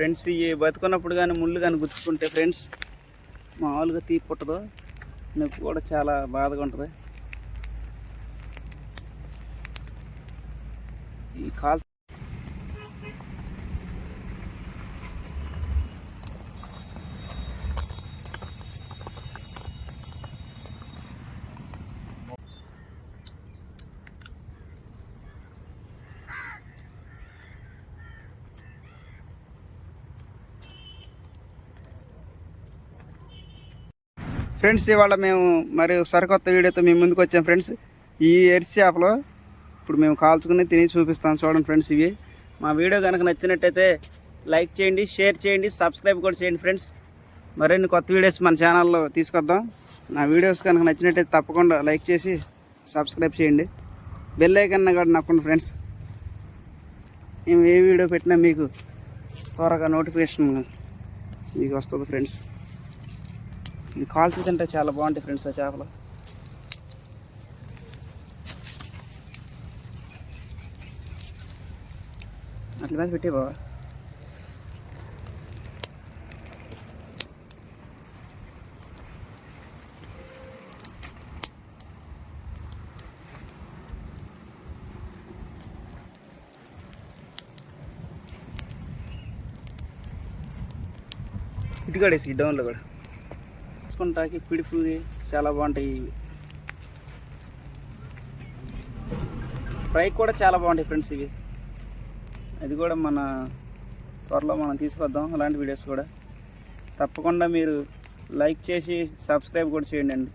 Friends ఇవి బతుకున్నప్పుడు కానీ ముళ్ళు కానీ గుచ్చుకుంటే ఫ్రెండ్స్ మామూలుగా తీ పుట్టదు. నొప్పి కూడా చాలా బాధగా ఉంటుంది. ఈ కాల్ ఫ్రెండ్స్ ఇవాళ మేము మరి సరికొత్త వీడియోతో మేము ముందుకు వచ్చాం ఫ్రెండ్స్. ఈ ఎరిసి చేపలు ఇప్పుడు మేము కాల్చుకుని తిని చూపిస్తాం చూడండి ఫ్రెండ్స్ ఇవి. మా వీడియో కనుక నచ్చినట్టయితే లైక్ చేయండి షేర్ చేయండి సబ్స్క్రైబ్ కూడా చేయండి ఫ్రెండ్స్. మరిన్ని కొత్త వీడియోస్ మన ఛానల్లో తీసుకొద్దాం. నా వీడియోస్ కనుక నచ్చినట్టయితే తప్పకుండా లైక్ చేసి సబ్స్క్రైబ్ చేయండి. బెల్ ఐకన్ కూడా నొక్కండి ఫ్రెండ్స్. మేము ఏ వీడియో పెట్టినా మీకు త్వరగా నోటిఫికేషన్ మీకు వస్తుంది ఫ్రెండ్స్. ఇది కాల్చి తింటే చాలా బాగుంటాయి ఫ్రెండ్స్ ఆ చేపలు. అట్ల మీద పెట్టే బావా. ఇటుకాడేసి డౌన్లో కూడా. తీసుకుంటాకి పిడుపు చాలా బాగుంటాయి ఇవి. ఫ్రై కూడా చాలా బాగుంటాయి ఫ్రెండ్స్ ఇవి. అది కూడా మన త్వరలో మనం తీసుకొద్దాం అలాంటి వీడియోస్ కూడా. తప్పకుండా మీరు లైక్ చేసి సబ్స్క్రైబ్ కూడా చేయండి అండి.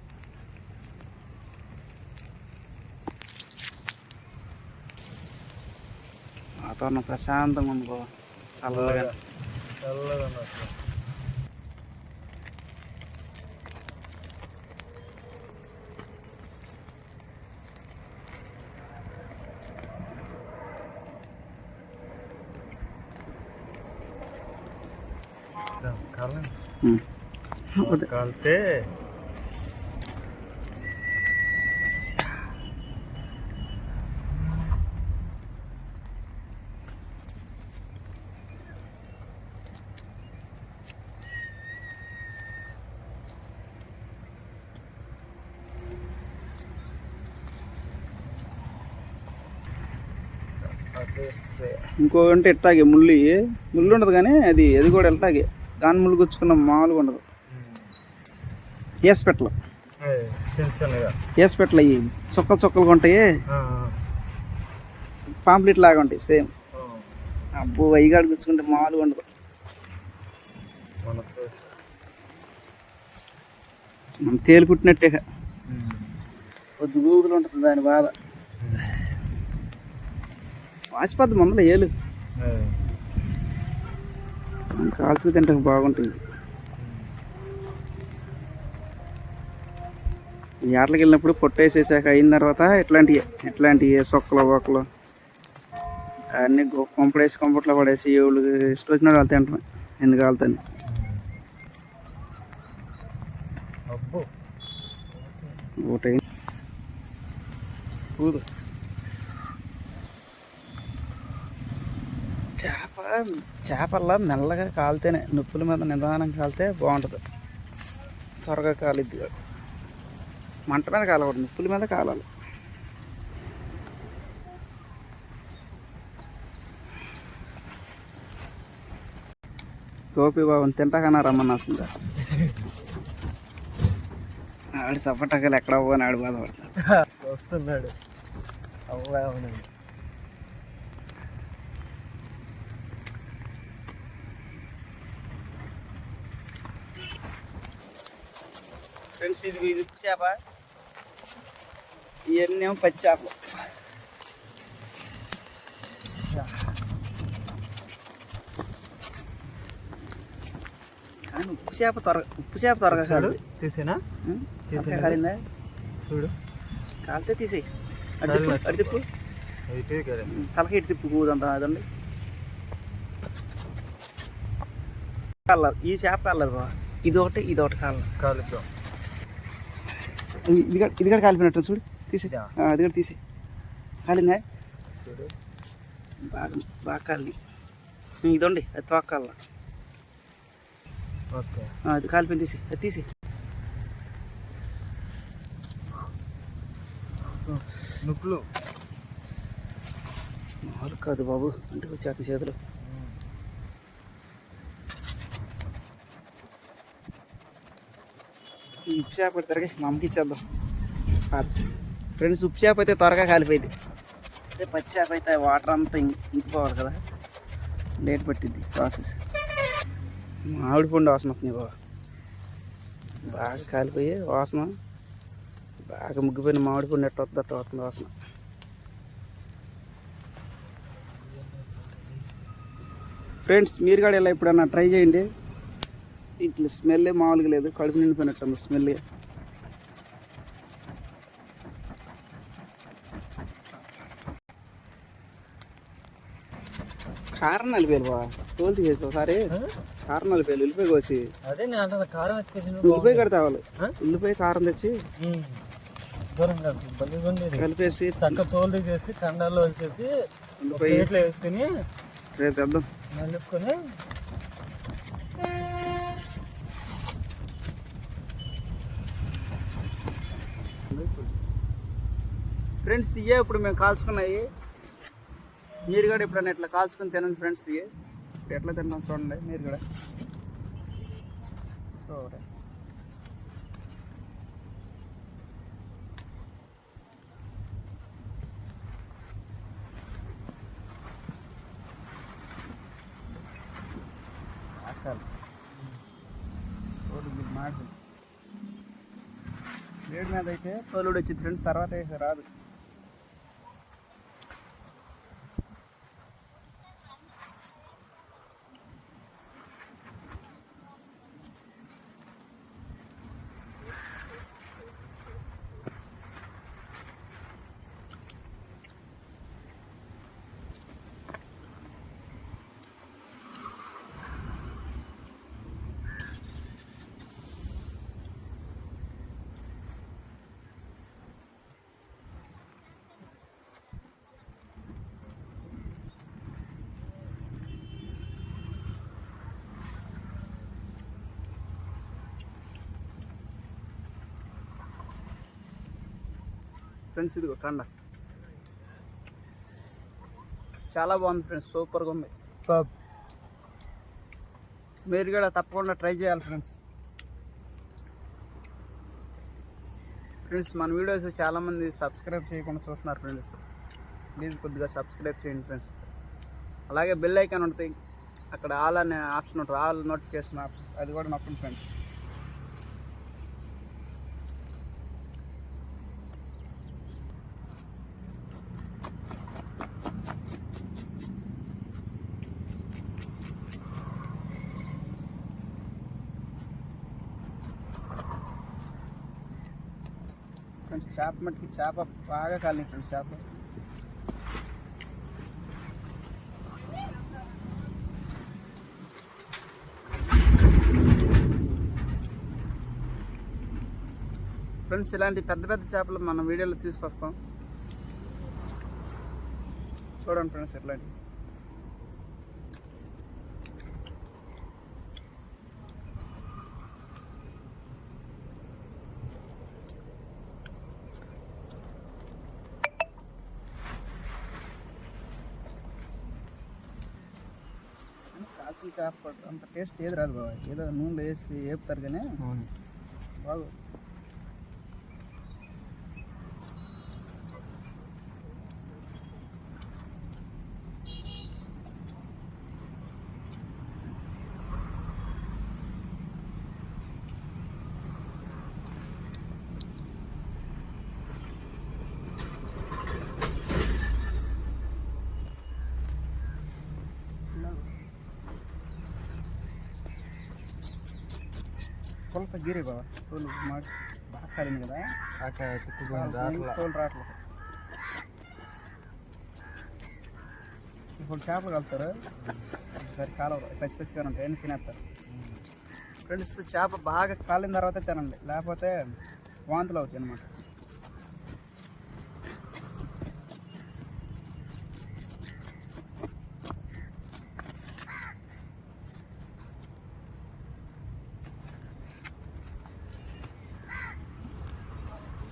వాతావరణం ప్రశాంతంగా ఉంది బాబా. చల్లగా. చల్లగా ఉంది అసలు కాలం ఉమ్. వద్దు. కాలితే. ఇంకో అంటే ఇట్టాగే ముళ్ళు. ముళ్ళు ఉండదు కానీ అది అది కూడా ఎల్టాగే దాని ముళ్ళు గుచ్చుకున్న మామూలుగా ఉండదు. చిన్నగా. ఏసుపెట్టలు అయ్యి చుక్కలు చుక్కలుగా ఉంటాయి. పాంప్లెట్ లాగా ఉంటాయి సేమ్. అబ్బో అయ్యగాడు గుచ్చుకుంటే మామూలుగా ఉండదు. మన చూసి మనం తేలు కుట్టినట్టే కొద్ది గూగులు ఉంటుంది దాని బాధ. వాసిపోద్ది ముందర ఏలు. కాల్చుకు తింటే బాగుంటుంది. ఈ ఆటలకు వెళ్ళినప్పుడు పొట్టేసేసాక అయిన తర్వాత ఇట్లాంటివి ఇట్లాంటివి సొక్కలు బొక్కలు అన్నీ కొంపడేసి కొంపట్లో పడేసి ఏళ్ళు ఇష్టం వచ్చిన వాళ్ళు తింటాం ఎందుకు కాలుతాను అబ్బో. ఒకటి పూదు చేప చేపల్లా మెల్లగా కాలితేనే నొప్పుల మీద నిదానం కాలితే బాగుంటుంది. త్వరగా కాలిద్ది మంట మీద కాలకూడదు నొప్పుల మీద కాలాలి. గోపి బాబుని తింటాకన్నా రమ్మన్నాల్సిందా. ఆడు సపటకలు ఎక్కడ పోని ఆడు బాధపడతాడు. వస్తున్నాడు. అవ్వా అవునండి. ఫ్రెండ్స్ ఇది ఇది చేప. ఇవన్నీ ఏమో పచ్చి చేపలు కానీ ఉప్పు చేప త్వరగా ఉప్పు చేప త్వరగా చూడు కాదు. తీసేనా? తీసేనా? కాలిందా? చూడు. కాలితే తీసేయి. అడి తిప్పు కాలినట్టు. అడి తిప్పు. అయితే కదా తలకి ఇటు తిప్పు కూదంతా అదండి. కల్లర్ ఈ చేప కల్లర్ బా ఇది ఒకటి ఇది ఒకటి కల్లర్ కాలుతో ఇది ఇది కూడా- కాలిపోయినట్టు చూడు. తీసి? అది కూడా తీసి కాలిందా? బాగా బాగా కాలి ఇదండి అది తోకాల అది కాలిపోయి తీసి అది తీసి నుప్పులు కాదు బాబు. అంటే వచ్చాక చేతులు. ఈ ఉప్పు చేప తిరగా మా అమ్మకి ఇచ్చేద్దాం. ఫ్రెండ్స్ ఉప్పు చేప అయితే త్వరగా కాలిపోయింది. అదే పచ్చి చేప అయితే వాటర్ అంతా ఇంకిపోవాలి కదా. లేట్ పట్టింది ప్రాసెస్. మామిడి పండు వాసన వస్తుంది బాబా బాగా కాలిపోయి వాసన. బాగా ముగ్గిపోయిన మామిడి పండు ఎట్ట వస్తుంది అట్ట వస్తుంది వాసన. ఫ్రెండ్స్ మీరు కూడా ఇలా ఎప్పుడన్నా ట్రై చేయండి. ఇట్లా స్మెల్ మామూలుగా లేదు. కడుపు నిండిపోయినట్టు స్మెల్. కారం నలిపేయాలి బా తోలు తీసేసి ఒకసారి. కారం నలిపేయాలి ఉల్లిపాయ కోసి. ఉల్లిపాయ కడతావాలి. ఆ? ఉల్లిపాయ కారం తెచ్చి. కలిపేసి చక్క తోలు తీసేసి కండాల్లో వచ్చేసి ఉల్లిపాయ ప్లేట్లో వేసుకుని రేపు తెద్దాం. నలుపుకొని ఫ్రెండ్స్ ఇవే ఇప్పుడు మేము కాల్చుకున్నాయి మీరు కూడా ఎప్పుడైనా ఇట్లా కాల్చుకొని తినండి ఫ్రెండ్స్ ఇవే ఎట్లా తింటాం చూడండి మీరు కూడా. సో వేడి మీద అయితే తోలుడు వచ్చింది ఫ్రెండ్స్ తర్వాత రాదు. ఫ్రెండ్స్ ఇదిగో కండ చాలా బాగుంది ఫ్రెండ్స్ సూపర్గా ఉంది. మీరు కూడా తప్పకుండా ట్రై చేయాలి ఫ్రెండ్స్. ఫ్రెండ్స్ మన వీడియోస్ చాలామంది సబ్స్క్రైబ్ చేయకుండా చూస్తున్నారు ఫ్రెండ్స్. ప్లీజ్ కొద్దిగా సబ్స్క్రైబ్ చేయండి ఫ్రెండ్స్. అలాగే బెల్ ఐకాన్ ఉంటుంది. అక్కడ ఆల్ అనే ఆప్షన్ ఉంటుంది. All notification option. అది కూడా నొక్కండి ఫ్రెండ్స్. ఫ్రెండ్స్ చేప మట్టుకి చేప బాగా కాలింది ఫ్రెండ్స్ చేప. ఫ్రెండ్స్ ఇలాంటి పెద్ద పెద్ద చేపలు మన వీడియోలో తీసుకొస్తాం. చూడండి ఫ్రెండ్స్ ఇట్లాంటివి. కాల్చిన చేప అంత టేస్ట్ ఏది రాదు బాబా ఏదో నూనెలో వేసి వేపుతారు కానీ బాగు అంతా గీరే బాబా తోలు మాకు బాగా కాలింది కదా తోలు రావట్లేదు ఇప్పుడు చేపలు కలుతారు సరే కాలవ పచ్చి పచ్చిగా ఉంటాయి అన్నీ తినేస్తారు ఫ్రెండ్స్ చేప బాగా కాలిన తర్వాత తినండి లేకపోతే వాంతులు అవుతాయి అన్నమాట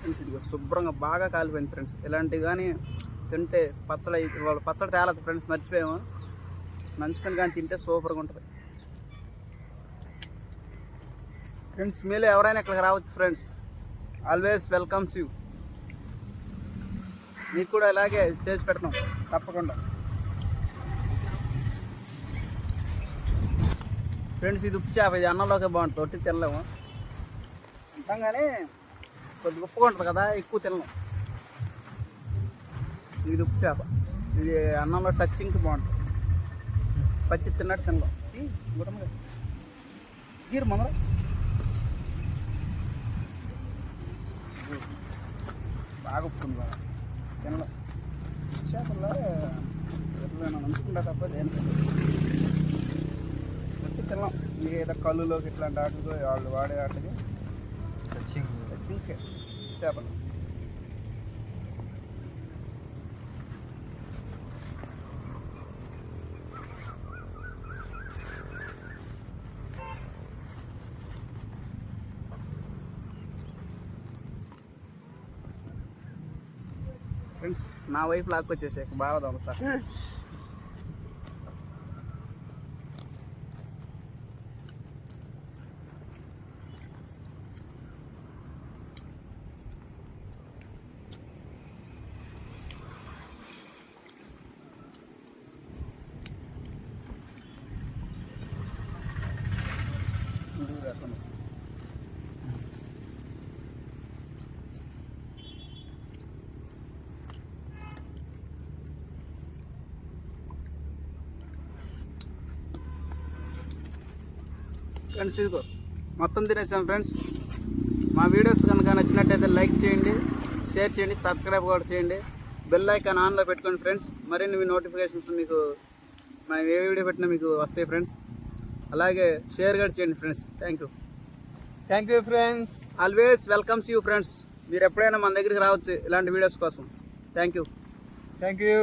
ఫ్రెండ్స్ ఇది శుభ్రంగా బాగా కాలిపోయింది ఫ్రెండ్స్ ఇలాంటివి కానీ తింటే పచ్చడి వాళ్ళు పచ్చడి తేలదు ఫ్రెండ్స్ మర్చిపోయాము. నంచుకొని కానీ తింటే సూపర్గా ఉంటుంది. ఫ్రెండ్స్ మీలో ఎవరైనా ఇక్కడికి రావచ్చు ఫ్రెండ్స్ ఆల్వేస్ వెల్కమ్స్ యూ మీకు కూడా ఇలాగే చేసి పెడతాం తప్పకుండా. ఫ్రెండ్స్ ఇది ఉప్పు చేప ఇది అన్నంలోకే బాగుంటుంది తొట్టి తినలేము. అంటాం కానీ కొద్దిగా ఉప్పుగా ఉంటుంది కదా ఎక్కువ తినలేం ఇది ఉప్పు చేప. ఇది అన్నంలో టచింగ్కి బాగుంటుంది. పచ్చి తిన్నట్టు తినలేం గుడమ్మ. గీరు. మన బాగా ఉప్పుంది బాగా. తినలేం చేపల్లో ఎట్లైనా ఉంచుకుంటా తప్ప దేని పెట్టి తినలేం ఏదో కళ్ళులోకి ఇట్లాంటి ఆటలు వాళ్ళు వాడే ఆటకి టచ్చింగ్. చింకే చేపలు ఫ్రెండ్స్ నా వైపు లాక్కొచ్చేసే బాగా దొంగ సార్ ఫ్రెండ్స్ ఇదిగో మొత్తం తినేసాం ఫ్రెండ్స్. మా వీడియోస్ కనుక నచ్చినట్టయితే లైక్ చేయండి షేర్ చేయండి సబ్స్క్రైబ్ కూడా చేయండి. బెల్ ఐకాన్ ఆన్లో పెట్టుకోండి ఫ్రెండ్స్. మరిన్ని మీ నోటిఫికేషన్స్ మీకు మేము ఏ వీడియో పెట్టినా మీకు వస్తాయి ఫ్రెండ్స్. అలాగే షేర్ కూడా చేయండి friends. Thank you thank you friends always welcomes you friends మీరు ఎప్పుడైనా మన దగ్గరికి రావచ్చు ఇలాంటి వీడియోస్ కోసం. Thank you thank you